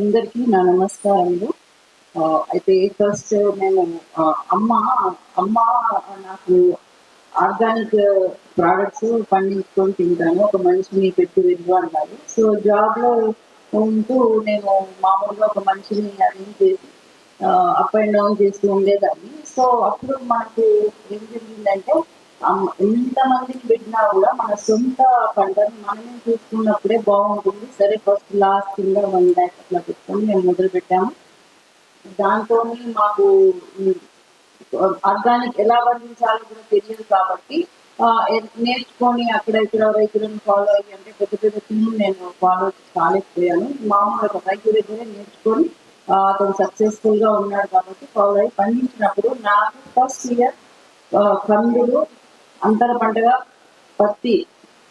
అందరికీ నా నమస్కారములు. అయితే ఫస్ట్ నేను అమ్మ అమ్మ నాకు ఆర్గానిక్ ప్రోడక్ట్స్ పండించుకొని తింటాను. ఒక మనిషిని పెట్టి వెళ్ళు అన్నారు సో జాబ్లో ఉంటూ నేను మామూలుగా ఒక మనిషిని అరేంజ్ చేసి అప్ అండ్ డౌన్ చేస్తూ ఉండేదాన్ని. సో అప్పుడు మనకు ఏం జరిగిందంటే ఎంతమందికి పెట్టినా కూడా మన సొంత పంటను మనమే చూసుకున్నప్పుడే బాగుంటుంది. సరే ఫస్ట్ లాస్ట్ కింద వన్ ల్యాక్ అట్లా పెట్టుకొని మేము మొదలు పెట్టాము. దాంతో మాకు ఆర్గానిక్ ఎలా పండించాలో కూడా తెలియదు కాబట్టి నేర్చుకొని అక్కడ ఇక్కడ రైతులను ఫాలో అయ్యి అంటే పెద్ద పెద్ద టీం నేను ఫాలో కాలేకపోయాను. మామూలు ఒక రైతు దగ్గరే నేర్చుకొని అతను సక్సెస్ఫుల్గా ఉన్నాడు కాబట్టి ఫాలో అయ్యి పండించినప్పుడు నాకు ఫస్ట్ ఇయర్ కందులు అంతర పంటగా పత్తి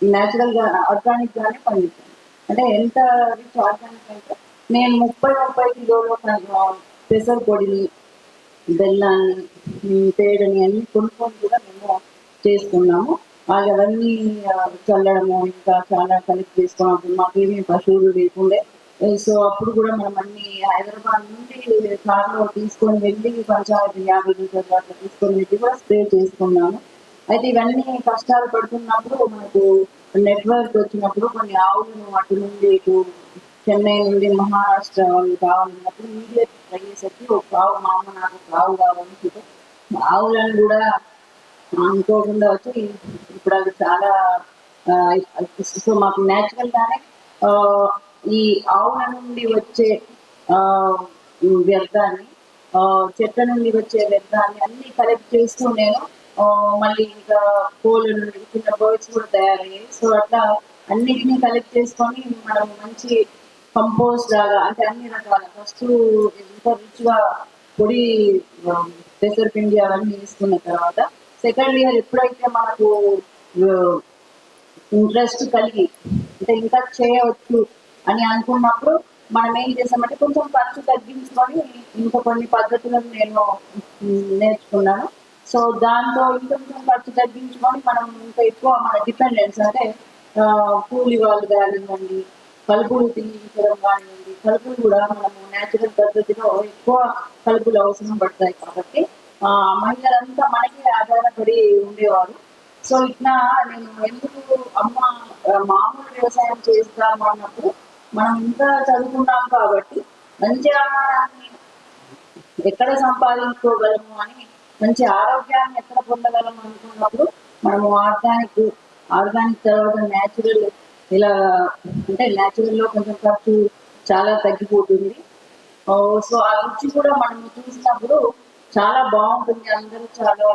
నేచురల్గా ఆర్గానిక్ గానే పండించాను అంటే ఎంత రిచ్ ఆర్గానిక్ అంటే నేను ముప్పై ముప్పై కిలోల పెసర పొడిని బెల్లాన్ని పేడని అన్ని కొనుక్కొని కూడా మేము చేసుకున్నాము. వాళ్ళు అవన్నీ చల్లడము ఇంకా చాలా కలెక్ట్ చేసుకున్నప్పుడు మాకేమీ పశువులు లేకుండే. సో అప్పుడు కూడా మనం అన్ని హైదరాబాద్ నుండి కార్లో తీసుకొని వెళ్ళి పంచాయతీ యాభై లీటర్లు అట్లా తీసుకొని వెళ్ళి కూడా స్ప్రే చేసుకున్నాము. అయితే ఇవన్నీ కష్టాలు పడుతున్నప్పుడు మనకు నెట్వర్క్ వచ్చినప్పుడు కొన్ని ఆవులను అటు నుండి ఇటు చెన్నై నుండి మహారాష్ట్ర వాళ్ళు కావాలన్నప్పుడు ఇమీడియట్ ట్రై చేసేసి ఒక ఆవు మా అమ్మ నాకు ఒక ఆవు కావాలని చెప్పి ఆవులను కూడా అనుకోకుండా వచ్చి ఇప్పుడు అది చాలా సో మాకు న్యాచురల్గానే ఈ ఆవుల నుండి వచ్చే వ్యర్థాన్ని చెట్ల నుండి వచ్చే వ్యర్థాన్ని అన్ని కలెక్ట్ చేస్తూ నేను మళ్ళీ ఇంకా కోళ్ళ నుండి చిన్న బర్డ్స్ కూడా తయారయ్యాయి. సో అట్లా అన్నిటినీ కలెక్ట్ చేసుకొని మనం మంచి కంపోస్ట్ లాగా అంటే అన్ని రకాల ఫస్ట్ ఎంత రిచ్గా పొడి పెసర్ పిండి అవన్నీ వేసుకున్న తర్వాత సెకండ్ ఇయర్ ఎప్పుడైతే మనకు ఇంట్రెస్ట్ కలిగి అంటే ఇంకా చేయవచ్చు అని అనుకున్నప్పుడు మనం ఏం చేసామంటే కొంచెం ఖర్చు తగ్గించుకొని ఇంకా కొన్ని పద్ధతులను నేను నేర్చుకున్నాను. సో దాంతో ఇంకొంచెం ఖర్చు తగ్గించుకొని మనం ఇంకా ఎక్కువ మన డిపెండెన్స్ అంటే కూలి వాళ్ళు కానివ్వండి కలుపులు తీయించడం కానివ్వండి కలుపులు కూడా మనము నేచురల్ పద్ధతిలో ఎక్కువ కలుపులు అవసరం పడతాయి కాబట్టి మహిళలంతా మనకి ఆధారపడి ఉండేవారు. సో ఇట్లా నేను ఎందుకు అమ్మ మామూలు వ్యవసాయం చేస్తాము అన్నప్పుడు మనం ఇంకా చదువుకున్నాం కాబట్టి మంచి ఆహారాన్ని ఎక్కడ సంపాదించుకోగలము అని మంచి ఆరోగ్యాన్ని ఎక్కడ పొందగలం అనుకున్నప్పుడు మనము ఆర్గానిక్ ఆర్గానిక్ తర్వాత న్యాచురల్ ఇలా అంటే న్యాచురల్లో కొంచెం ఖర్చు చాలా తగ్గిపోతుంది. సో ఆ రుచి కూడా మనం చూసినప్పుడు చాలా బాగుంటుంది. అందరూ చాలా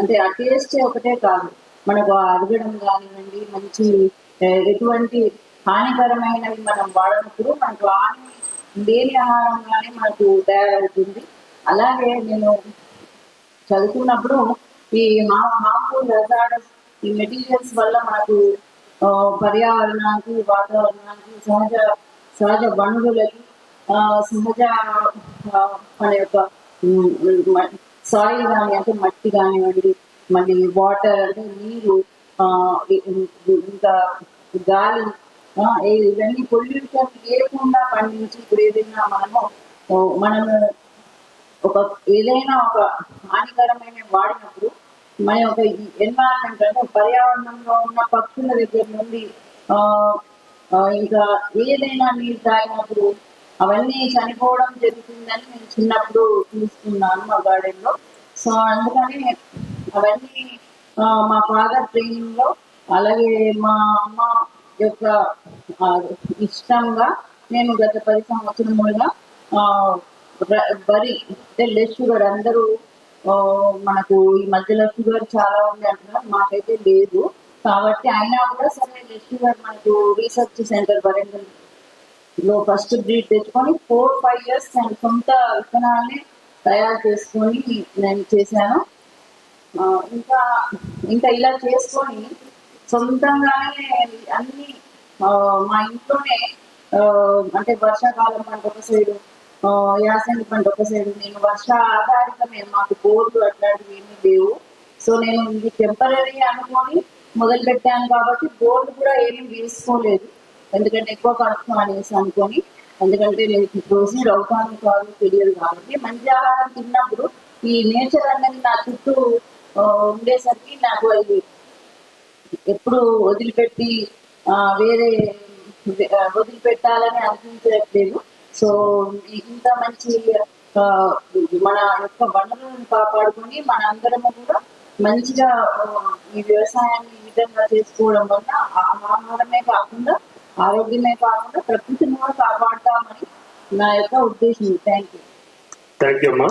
అంటే ఆ టేస్ట్ ఒకటే కాదు. మనకు అరగడం కానివ్వండి మంచి ఎటువంటి హానికరమైనవి మనం వాడినప్పుడు మనకు హాని లేని ఆహారంగానే మనకు తయారవుతుంది. అలాగే నేను చదువుకున్నప్పుడు ఈ మా హెజార్డస్ ఈ మెటీరియల్స్ వల్ల మనకు ఆ, పర్యావరణానికి వాతావరణానికి సహజ సహజ వనరులకి సహజ మన యొక్క సాయిల్ కానీ అంటే మట్టి కానివ్వండి మళ్ళీ వాటర్ అంటే నీరు ఆ, ఇంకా గాలి ఆ, ఇవన్నీ పొల్యూషన్ లేకుండా పండించి ఇప్పుడు ఏదైనా మనము మనము ఒక ఏదైనా ఒక హానికరమైన వాడినప్పుడు మన యొక్క ఎన్వైరాన్మెంట్ అంటే పర్యావరణంలో ఉన్న పక్షుల దగ్గర నుండి ఇంకా ఏదైనా నీరు తాగినప్పుడు అవన్నీ చనిపోవడం జరుగుతుందని నేను చిన్నప్పుడు చూస్తున్నాను మా గార్డెన్లో సో అందుకని అవన్నీ మా ఫాదర్ ట్రైనింగ్లో అలాగే మా అమ్మ యొక్క ఇష్టంగా నేను గత పది సంవత్సరములుగా ఆ, వరి అంటే షుగర్ అందరూ మనకు ఈ మధ్యలో షుగర్ చాలా ఉంది అంటున్నారు. మాకైతే లేదు. కాబట్టి అయినా కూడా సరే లెస్ షుగర్ మనకు రీసెర్చ్ సెంటర్ వరంగల్లో ఫస్ట్ బ్రీడ్ తెచ్చుకొని ఫోర్ ఫైవ్ ఇయర్స్ నేను సొంత విత్తనాలని తయారు చేసుకొని నేను చేశాను. ఇంకా ఇంకా ఇలా చేసుకొని సొంతంగానే అన్ని మా ఇంట్లోనే అంటే వర్షాకాలం పంట ఒక సైడు యాసంగి పంట ఒక నేను వర్ష ఆధారితమే మాకు బోర్లు అట్లాంటివి ఏమీ లేవు. సో నేను ఇది టెంపరీ అనుకొని మొదలు పెట్టాను కాబట్టి బోర్డు కూడా ఏమీ వేసుకోలేదు. ఎందుకంటే ఎక్కువ కడుపు అనేసి అనుకొని ఎందుకంటే నేను ప్రొసీడ్ అవుతాను కాదు తెలియదు కాబట్టి. మంచి ఆహారం తిన్నప్పుడు ఈ నేచర్ అనేది నా చుట్టూ ఉండేసరికి నాకు అది ఎప్పుడు వదిలిపెట్టి వేరే వదిలిపెట్టాలని అనిపించట్లేదు. సో ఇంత మంచి మన యొక్క వనరులను కాపాడుకొని మన అందరము కూడా మంచిగా ఈ వ్యవసాయాన్ని ఈ విధంగా చేసుకోవడం వల్ల ఆహారమే కాకుండా ఆరోగ్యమే కాకుండా ప్రకృతిని కూడా కాపాడతామని నా యొక్క ఉద్దేశం. Thank you. థ్యాంక్ యూ అమ్మా.